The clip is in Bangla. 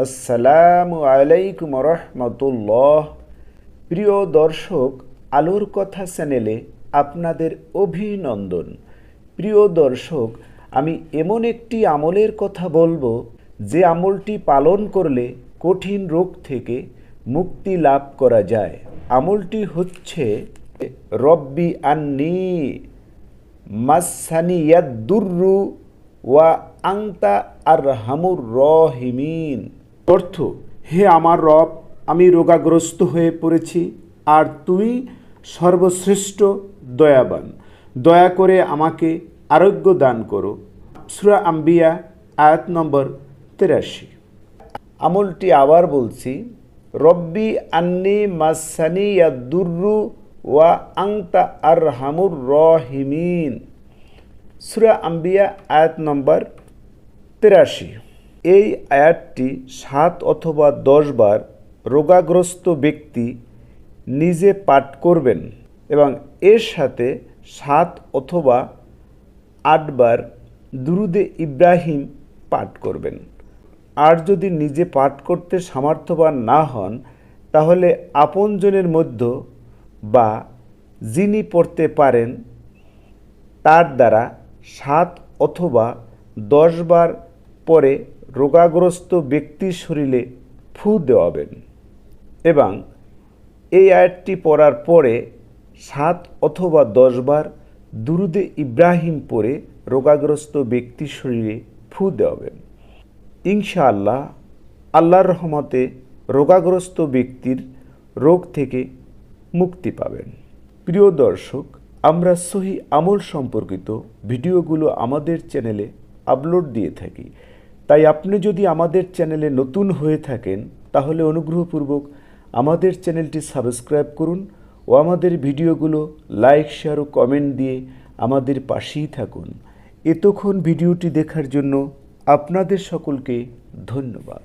আসসালামু আলাইকুম রহমতুল্লাহ। প্রিয় দর্শক, আলোর কথা চ্যানেলে আপনাদের অভিনন্দন। প্রিয় দর্শক, আমি এমন একটি আমলের কথা বলব, যে আমলটি পালন করলে কঠিন রোগ থেকে মুক্তি লাভ করা যায়। আমলটি হচ্ছে রব্বি আন্নি মাসানি ইয়াদ্দুররু ওয়া আংতা আর হামুর রহিমিন। অর্থ, হে আমার রব, আমি রোগাগ্রস্ত হয়ে পড়েছি, আর তুমি সর্বশ্রেষ্ঠ দয়াবান। দয়া করে আমাকে আরোগ্য দান করো। সুরা আম্বিয়া, আয়াত নম্বর তেরাশি। আমলটি আবার বলছি, রব্বি আন্নি মাসানি ইয়াদ্দুররু ওয়া আংতা আর হামুর রহিমিন। সুরা আম্বিয়া, আয়াত নম্বর তেরাশি। এই আয়াতটি সাত অথবা দশ বার রোগাগ্রস্ত ব্যক্তি নিজে পাঠ করবেন এবং এর সাথে সাত অথবা আটবার দুরুদে ইব্রাহিম পাঠ করবেন। আর যদি নিজে পাঠ করতে সামর্থ্যবান না হন, তাহলে আপনজনের মধ্য বা যিনি পড়তে পারেন, তার দ্বারা সাত অথবা দশ বার পরে রোগাগ্রস্ত ব্যক্তির শরীরে ফু দেওয়াবেন এবং এই আয়াতটি পড়ার পরে সাত অথবা দশ বার দুরুদে ইব্রাহিম পরে রোগাগ্রস্ত ব্যক্তির শরীরে ফু দেওয়াবেন। ইনশাআল্লাহ আল্লাহর রহমতে রোগাগ্রস্ত ব্যক্তির রোগ থেকে মুক্তি পাবেন। প্রিয় দর্শক, আমরা সহি আমল সম্পর্কিত ভিডিওগুলো আমাদের চ্যানেলে আপলোড দিয়ে থাকি। তাই আপনি যদি আমাদের চ্যানেলে নতুন হয়ে থাকেন, তাহলে অনুগ্রহপূর্বক আমাদের চ্যানেলটি সাবস্ক্রাইব করুন ও আমাদের ভিডিওগুলো লাইক, শেয়ার ও কমেন্ট দিয়ে আমাদের পাশেই থাকুন। এতক্ষণ ভিডিওটি দেখার জন্য আপনাদের সকলকে ধন্যবাদ।